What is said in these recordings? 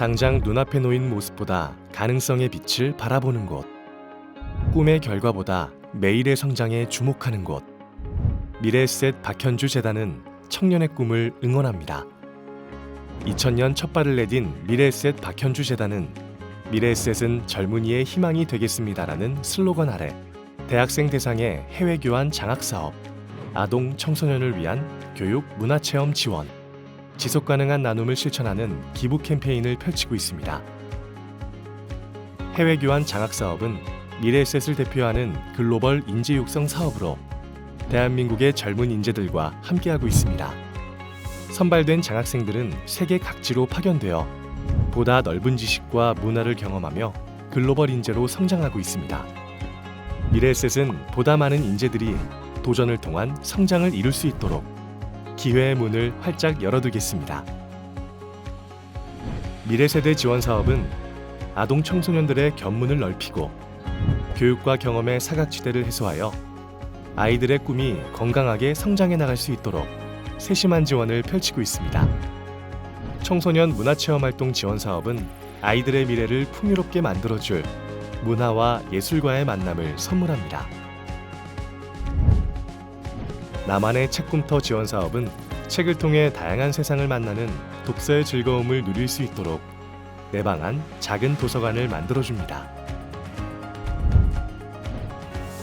당장 눈앞에 놓인 모습보다 가능성의 빛을 바라보는 곳. 꿈의 결과보다 매일의 성장에 주목하는 곳. 미래에셋 박현주 재단은 청년의 꿈을 응원합니다. 2000년 첫 발을 내딘 미래에셋 박현주 재단은 미래에셋은 젊은이의 희망이 되겠습니다라는 슬로건 아래 대학생 대상의 해외 교환 장학 사업, 아동 청소년을 위한 교육 문화체험 지원, 지속 가능한 나눔을 실천하는 기부 캠페인을 펼치고 있습니다. 해외 교환 장학 사업은 미래에셋을 대표하는 글로벌 인재 육성 사업으로 대한민국의 젊은 인재들과 함께하고 있습니다. 선발된 장학생들은 세계 각지로 파견되어 보다 넓은 지식과 문화를 경험하며 글로벌 인재로 성장하고 있습니다. 미래에셋은 보다 많은 인재들이 도전을 통한 성장을 이룰 수 있도록 기회의 문을 활짝 열어두겠습니다. 미래세대 지원 사업은 아동 청소년들의 견문을 넓히고 교육과 경험의 사각지대를 해소하여 아이들의 꿈이 건강하게 성장해 나갈 수 있도록 세심한 지원을 펼치고 있습니다. 청소년 문화체험 활동 지원 사업은 아이들의 미래를 풍요롭게 만들어줄 문화와 예술과의 만남을 선물합니다. 나만의 책꿈터 지원 사업은 책을 통해 다양한 세상을 만나는 독서의 즐거움을 누릴 수 있도록 내 방안 작은 도서관을 만들어줍니다.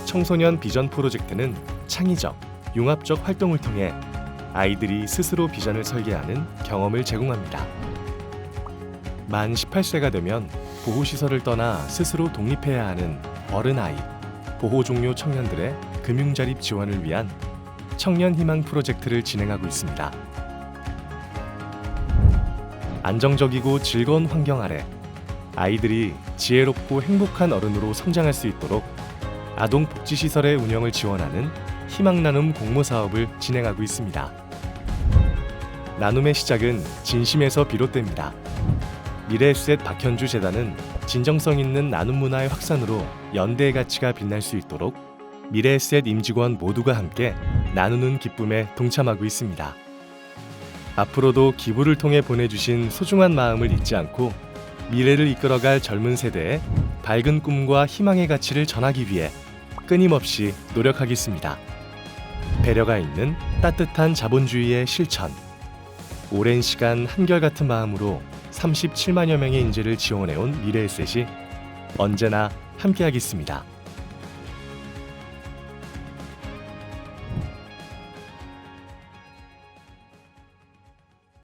청소년 비전 프로젝트는 창의적, 융합적 활동을 통해 아이들이 스스로 비전을 설계하는 경험을 제공합니다. 만 18세가 되면 보호시설을 떠나 스스로 독립해야 하는 어른아이, 보호 종료 청년들의 금융자립 지원을 위한 청년 희망 프로젝트를 진행하고 있습니다. 안정적이고 즐거운 환경 아래 아이들이 지혜롭고 행복한 어른으로 성장할 수 있도록 아동 복지 시설의 운영을 지원하는 희망 나눔 공모 사업을 진행하고 있습니다. 나눔의 시작은 진심에서 비롯됩니다. 미래에셋 박현주 재단은 진정성 있는 나눔 문화의 확산으로 연대의 가치가 빛날 수 있도록 미래에셋 임직원 모두가 함께 나누는 기쁨에 동참하고 있습니다. 앞으로도 기부를 통해 보내주신 소중한 마음을 잊지 않고 미래를 이끌어갈 젊은 세대에 밝은 꿈과 희망의 가치를 전하기 위해 끊임없이 노력하겠습니다. 배려가 있는 따뜻한 자본주의의 실천. 오랜 시간 한결같은 마음으로 37만여 명의 인재를 지원해온 미래에셋이 언제나 함께하겠습니다.